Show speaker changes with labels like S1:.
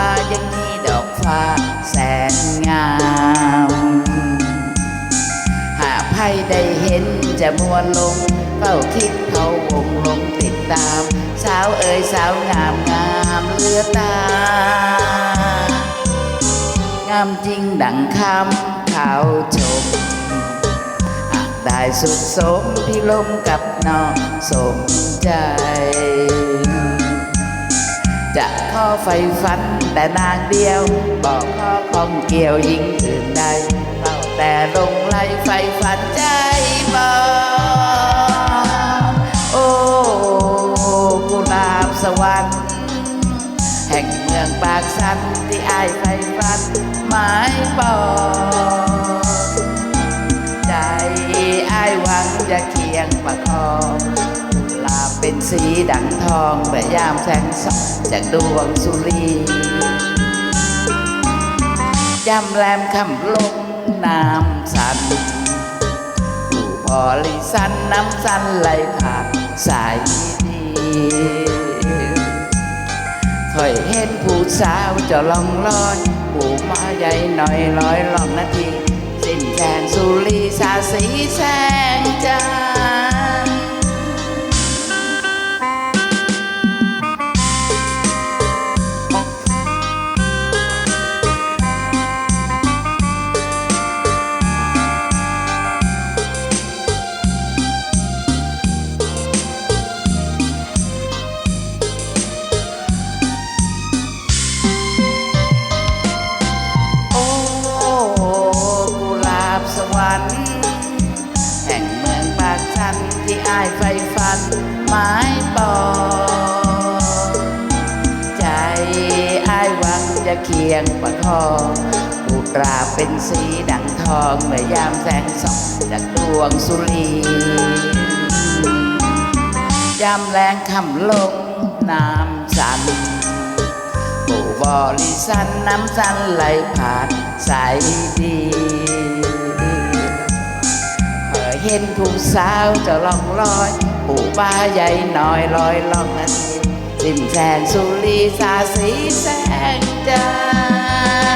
S1: ายังมีดอกฟ้าแสนงาม หากใครได้เห็นจะมัวลงเฝ้าคิดเขาวงลงติดตาม สาวเอ๋ยสาวงามงามเลือตา งามจริงดังคำเขาชม หากได้สุขสมพี่ลมกับน้องสมใจ จะขอไฟฝันแต่นางเดียว บอกขอของเกี่ยวยิงอื่นใดเฝ้าแต่ลงไหลไฟฝันใจบอกโอ้กุหลาบสวรรค์แห่งเมืองปากสันที่อายไฟฝันหมายปองใจอายหวังจะเคียงประคอง สีดังทองเมื่ยามแสงส่องจากดวงสุรียำแรมคำลงน้ำสันผู้พอลิสันน้ำสันไหลผ่านสายดีเคยเห็นผู้สาวจะลองลอยผู้มาใหญ่หน่อยลอยลองนาที สิ้นแสงสุรีสาสีแสงจัน อายไฟฟันหมายปอใจอายหวังจะเคียงประคองปูตราเป็นสีดังทองเมื่อยามแสงส่องจากดวงสุรียามแรงคำลงน้ำสันผู้บริสันน้ำสันไหลผ่านสายดี เห็นผู้สาวจะล่องลอย ผู้บ้าใหญ่น้อยลอยล่องนั้นริมแสนสุรีสาสีแสงจัน